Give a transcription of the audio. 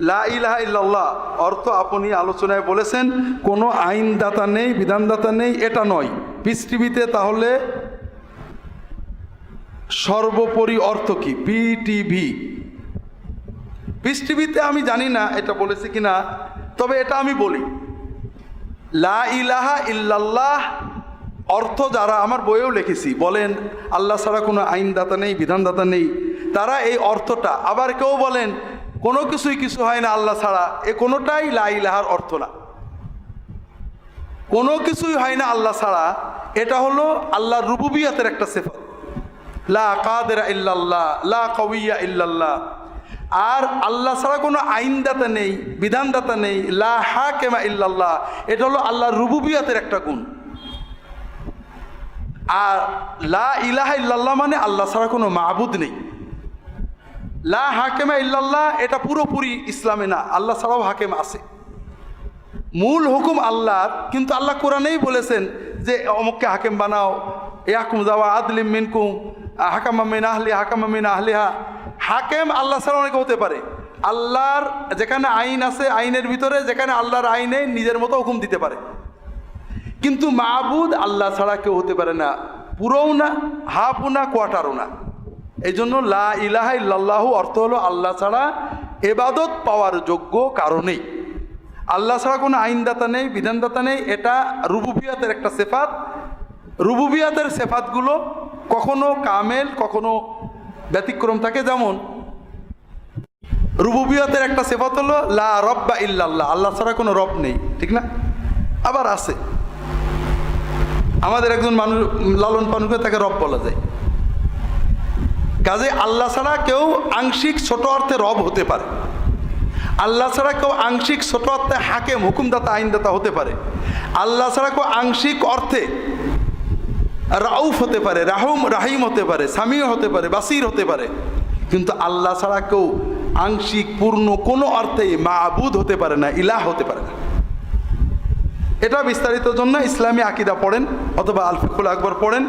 লা ইলাহা ইল্লাল্লাহ। অর্থ আপনি আলোচনায় বলেছেন, কোনো আইনদাতা নেই, বিধানদাতা নেই, এটা নয়। পৃথিবীতে তাহলে সর্বোপরি অর্থ কি? পিটিভি। পৃথিবীতে আমি জানি না এটা বলেছি কিনা, তবে এটা আমি বলি। লা ইলাহা ইল্লাল্লাহ অর্থ যারা আমার বইয়েও লিখেছি, বলেন, আল্লাহ ছাড়া কোনো আইনদাতা নেই, বিধানদাতা নেই, তারা এই অর্থটা। আবার কেউ বলেন কোনো কিছুই কিছু হয় না আল্লাহ ছাড়া। এ কোনোটাই লা ইলাহার অর্থ না। কোনো কিছুই হয় না আল্লাহ ছাড়া। এটা হলো আল্লাহর রুবুবিয়াতের একটা সেফত। লা কাদেরা ইল্লাল্লাহ, লা কবিয়া ইল্লাল্লাহ। আর আল্লাহ ছাড়া কোনো আইনদাতা নেই, বিধানদাতা নেই, লা হা কেমা ইল্লাল্লাহ। এটা হলো আল্লাহর রুবুবিয়াতের একটা গুণ। আর লা ইলাহা ইল্লাল্লাহ মানে আল্লাহ ছাড়া কোনো মাহবুদ নেই। লা হাকেমা ইল্লাল্লাহ, এটা পুরোপুরি ইসলামে না, আল্লাহ ছাড়াও হাকেম আছে। মূল হুকুম আল্লাহর, কিন্তু আল্লাহ কোরআনেই বলেছেন যে, অমুককে হাকেম বানাও। ইয়াকুম যাওয়া আদলিম মিনকুম হাকামা মিন আহলি, হাকামা মিন আহলিহা। হাকেম আল্লাহ ছাড়া অনেকে হতে পারে। আল্লাহর যেখানে আইন আছে, আইনের ভিতরে যেখানে আল্লাহর আইনে নিজের মতো হুকুম দিতে পারে। কিন্তু মাহবুদ আল্লাহ ছাড়া কেউ হতে পারে না, পুরোও না, হাফও না কোয়াটারও না। এই জন্য লা ইলাহা ইল্লাল্লাহু অর্থ হলো আল্লাহ ছাড়া এবাদত পাওয়ার যোগ্য কারণেই। আল্লাহ ছাড়া কোনো আইনদাতা নেই, বিধানদাতা নেই, এটা রুবুবিয়াতের একটা সেফাত। রুবুবিয়াতের সেফাতগুলো কখনো কামেল, কখনো ব্যতিক্রম থাকে। যেমন, রুবুবিয়াতের একটা সেফাত হলো লা রব্বা ইল্লাল্লাহ, আল্লাহ ছাড়া কোনো রব নেই, ঠিক না? আবার আছে। আমাদের একজন মানুষ লালন পালন করে তাকে রব বলা যায়। কাজে আল্লাহ ছাড়া কেউ আংশিক ছোট অর্থে রব হতে পারে। আল্লাহ ছাড়া কেউ আংশিক ছোট অর্থে হাকেম, হুকুমদাতা, আইনদাতা হতে পারে। আল্লাহ ছাড়া কেউ আংশিক অর্থে রাউফ হতে পারে, রাহুম, রাহিম হতে পারে সামিও হতে পারে, বাসির হতে পারে। কিন্তু আল্লাহ ছাড়া কেউ আংশিক, পূর্ণ কোনো অর্থেই মাহবুদ হতে পারে না, ইলাহ হতে পারে না। এটা বিস্তারিত জন্য ইসলামী আকিদা পড়েন অথবা আলফিকুল আকবর পড়েন।